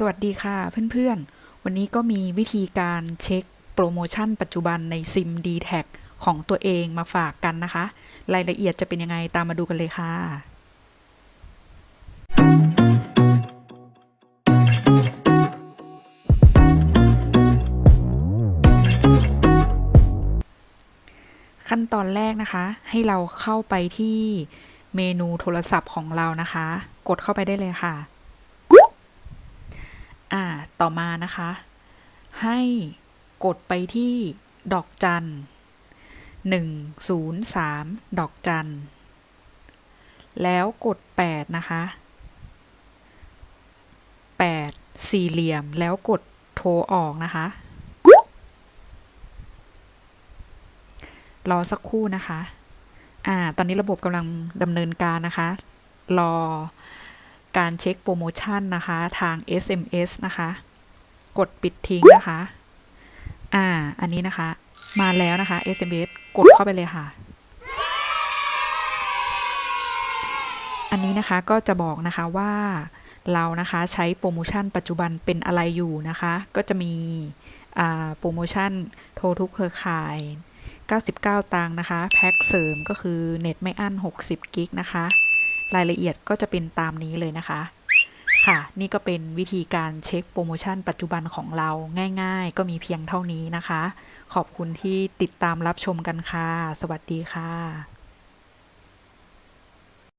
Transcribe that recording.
สวัสดีค่ะเพื่อนๆ วันนี้ก็มีวิธีการเช็คโปรโมชั่นปัจจุบันในซิม d t แทของตัวเองมาฝากกันนะคะ รายละเอียดจะเป็นยังไงตามมาดูกันเลยค่ะ ขั้นตอนแรกนะคะ ให้เราเข้าไปที่เมนูโทรศัพท์ของเรานะคะ กดเข้าไปได้เลยค่ะ อ่า ต่อมานะคะ ให้กดไปที่ดอกจันหนึ่งศูนย์สามดอกจัน แล้วกดแปดนะคะแปดสี่เหลี่ยมแล้วกดโทรออกนะคะ รอสักครู่นะคะ อ่า ตอนนี้ระบบกำลังดำเนินการนะคะ รอ การเช็คโปรโมชั่นนะคะทาง SMS นะคะ กดปิดทิ้งนะคะ อ่า อันนี้นะคะ มาแล้วนะคะ SMS กดเข้าไปเลยค่ะ อันนี้นะคะก็จะบอกนะคะว่าเรานะคะใช้โปรโมชั่นปัจจุบันเป็นอะไรอยู่นะคะ ก็จะมีโปรโมชั่นโทรทุกเครือข่าย 99 ตังค์นะคะ แพ็คเสริมก็คือเน็ตไม่อั้น 60 กิกนะคะ รายละเอียดก็จะเป็นตามนี้เลยนะคะ ค่ะ นี่ก็เป็นวิธีการเช็คโปรโมชั่นปัจจุบันของเราง่าย ๆ ก็มีเพียงเท่านี้นะคะ ขอบคุณที่ติดตามรับชมกันค่ะ สวัสดีค่ะ